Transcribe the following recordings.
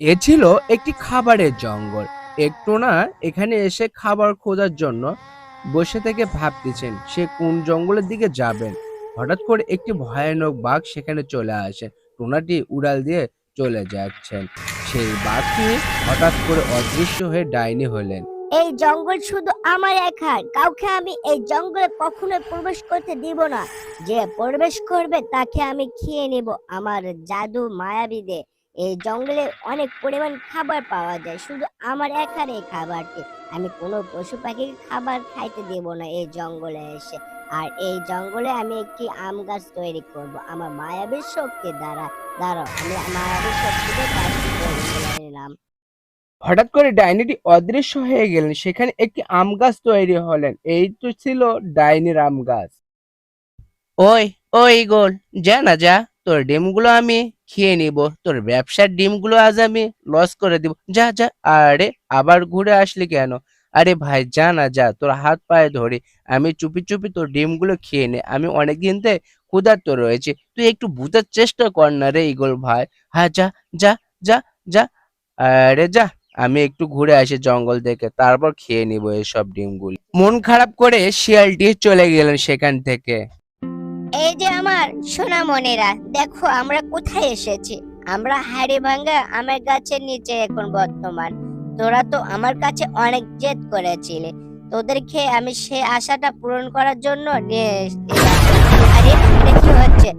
এ ছিল একটি খাবারের জঙ্গল। একটু না এখানে এসে খাবার খোঁজার জন্য বসে থেকে ভাবতেছেন, সে কোন জঙ্গলের দিকে যাবেন? হঠাৎ করে একটি ভয়ানক বাঘ সেখানে চলে আসে। টোনাটি উড়াল দিয়ে চলে যাচ্ছেন। সেই বাঘটি হঠাৎ করে অদৃশ্য হয়ে ডাইনি হলেন। এই জঙ্গল শুধু আমার একার। কাউকে আমি এই জঙ্গলে কখনোই প্রবেশ করতে দিব না। যে প্রবেশ করবে তাকে আমি খেয়ে নেব, আমার জাদু মায়াবিদে এই জঙ্গলে অনেক পরিমাণ খাবার পাওয়া যায়। শুধু আমার একার এই খাবারটি আমি কোনো পশু পাখির খাবার খাইতে দেব না এই জঙ্গলে এসে। আর এই জঙ্গলে আমি একটি আম গাছ তৈরি করব। আমার মায়াবীর শক্তি দ্বারা। দাঁড়াও আমি মায়াবীর শক্তিকে কাজটি তৈরি করে নিলাম। হঠাৎ করে ডাইনিটি অদৃশ্য হয়ে গেলেন। সেখানে একটি আম গাছ তৈরি হলেন। এই তো ছিল ডাইনির আম গাছ। ওই ওই গোল যা না যা। তোর ডিমগুলো আমি খেয়ে নিব, তোর ব্যবসার ডিমগুলো আজ আমি লস করে দিব। যা যা, আরে আবার ঘুরে আসলি কেন? আরে ভাই, যা না, যা, তোর হাত পায়ে ধরি। আমি চুপি চুপি তোর ডিমগুলো খেয়ে নে। আমি অনেক অনেকদিন থেকে ক্ষুধার্ত রয়েছে। তুই একটু বুঝার চেষ্টা কর না রে ইগল ভাই। হ্যাঁ যা যা যা যা। আরে যা, আমি একটু ঘুরে আসি জঙ্গল থেকে তারপর খেয়ে নিব এসব ডিমগুলি। মন খারাপ করে শিয়ালটি চলে গেলেন সেখান থেকে। এই যে আমার সোনামণিরা, দেখো আমরা কোথায় এসেছি। আমরা হাড়ি ভাঙ্গা আমার গাছের নিচে এখন বর্তমান। তোরা তো আমার কাছে অনেক জেদ করেছিলে। তোদেরকে আমি সে আশাটা পূরণ করার জন্য নিয়ে আরে কি হচ্ছে?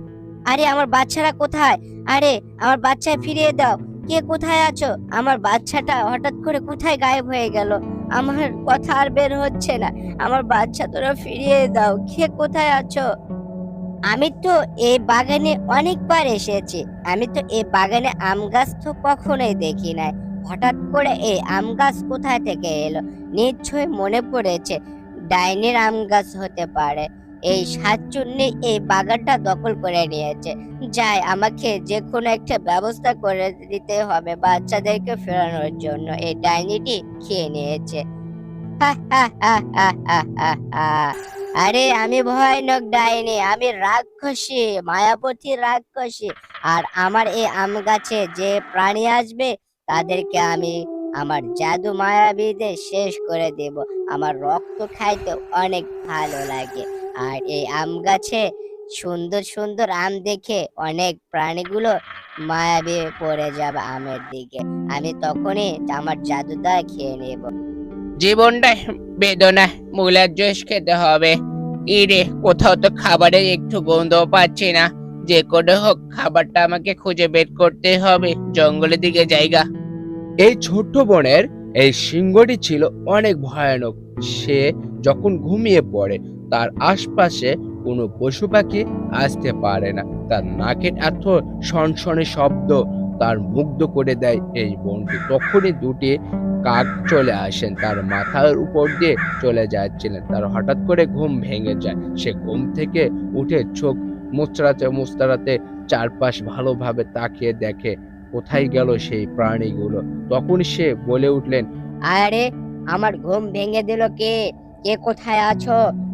আরে, আমার বাচ্চারা কোথায়? আরে, আমার বাচ্চা ফিরিয়ে দাও। কে কোথায় আছো? আমার বাচ্চাটা হঠাৎ করে কোথায় গায়েব হয়ে গেল? আমার কথা আর বের হচ্ছে না। আমার বাচ্চা তোরা ফিরিয়ে দাও। কে কোথায় আছো? আমি তো এই বাগানে অনেকবার এসেছি। আমি তো এই বাগানে আম গাছ তো কখনোই দেখি নাই। হঠাৎ করে এই আম গাছ কোথায় থেকে এলো? নিশ্চয়ই মনে পড়েছে, ডাইনির আম গাছ হতে পারে। এই সাতচুন্নি এই বাগানটা দখল করে নিয়েছে। যাই, আমাকে যে কোনো একটা ব্যবস্থা করে দিতে হবে বাচ্চাদেরকে ফেরানোর জন্য। এই ডাইনিটি খেয়ে নিয়েছে। হা হা হা হা হা হা। আরে আমি ভয়ানক ডাইনি, আমি রাক্ষসী মায়াপতি রাক্ষসী। আর আমার এই আম গাছে যে প্রাণী আসবে, তাদেরকে আমি আমার জাদু মায়াবিদে শেষ করে দেব। আমার রক্ত খাইতে অনেক ভালো লাগে। আর এই আম গাছে সুন্দর সুন্দর আম দেখে অনেক প্রাণীগুলো মায়াবী পড়ে যাবে আমের দিকে। আমি তখনই আমার জাদুদা খেয়ে নেব। জীবনটা বেদনা মূলার জুস খেতে হবে। ইরে, কোথাও তো খাবারের একটু গন্ধ পাচ্ছি না। যে করে হোক, খাবারটা আমাকে খুঁজে বের করতে হবে। জঙ্গলের দিকে জায়গা। এই ছোট্ট বনের এই সিংহটি ছিল অনেক ভয়ানক। সে যখন ঘুমিয়ে পড়ে, তার আশপাশে কোনো পশু পাখি আসতে পারে না। তার নাকের এত সনসনে শব্দ তার মুগ্ধ করে দেয় এই বনটি তখনই দুটি কাক চলে আসেন। তার মাথার উপর দিয়ে চলে যাচ্ছিলেন। তার হঠাৎ করে ঘুম ভেঙে যায়। সে ঘুম থেকে উঠে চোখ মুচড়াতে মুচড়াতে চারপাশ ভালোভাবে তাকিয়ে দেখে কোথায় গেল সেই প্রাণীগুলো। তখন সে বলে উঠলেন, আরে, আমার ঘুম ভেঙে দিল কে? কে কোথায় আছো?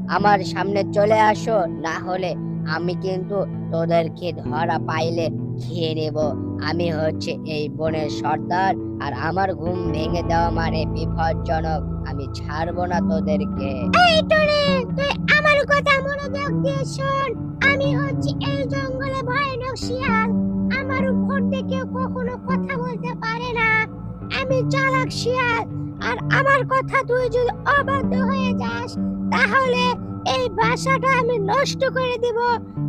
আমার সামনে চলে আসো, না হলে আমি কিন্তু তোদেরকে ধরা পাইলে খেয়ে নেব। আমি হচ্ছে এই বনের সর্দার আর আমার ঘুম ভেঙে দেওয়া মানে বিপজ্জনক। আমি ছাড়বো না তোদেরকে। এই টরে তুই আমার কথা মনোযোগ দিয়ে শোন। আমি হচ্ছে এই জঙ্গলে ভয়ানক শিয়াল। আমার উপর কেউ কখনো কথা বলতে পারে না। আমি চালাক শিয়াল। আর আমার কথা তুই যদি অবাধ্য হয়ে যাস, তাহলে এই বাসাটা আমি নষ্ট করে দিব।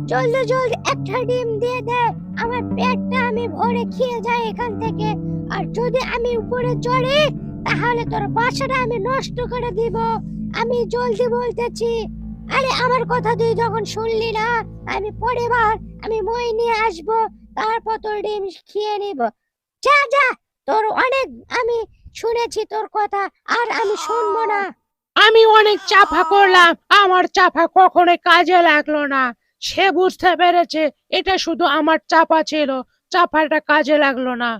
জলদি জলদি একটা ডিম দিয়ে দে। আমার পেটটা আমি ভরে খেয়ে যাই এখান থেকে। আর যদি আমি উপরে চড়ি, তাহলে তোর বাসাটা আমি নষ্ট করে দিব। আমি জলদি বলতেছি। আরে, আমার কথা তুই যখন শুনলি না, আমি পরের বার আমি মই নিয়ে আসব, তারপর তোর ডিম খেয়ে নিব। যা যা, তোর অনেক, আমি শুনেছি তোর কথা, আর আমি শুনব না। আমি অনেক চাপা করলাম, আমার চাপা কখনো কাজে লাগল না। সে বুঝতে পেরেছে, এটা শুধু আমার চাপা ছিল চাপাটা কাজে লাগল না।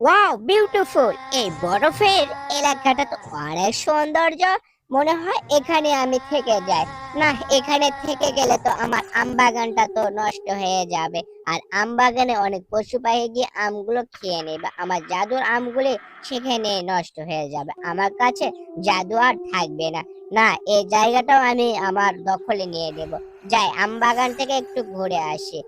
ওয়াও বিউটিফুল এই বরফের এলাকাটা তো অনেক সৌন্দর্য মনে হয় এখানে আমি থেকে যাই। না, এখানে থেকে গেলে তো আমার আম বাগানটা তো নষ্ট হয়ে যাবে। আর আম বাগানে অনেক পশু পাখি গিয়ে আমগুলো খেয়ে নেবে। আমার জাদুর আমগুলি সেখানে নষ্ট হয়ে যাবে। আমার কাছে জাদু আর থাকবে না। না, এই জায়গাটাও আমি আমার দখলে নিয়ে নেব। যাই, আম বাগান থেকে একটু ঘুরে আসি।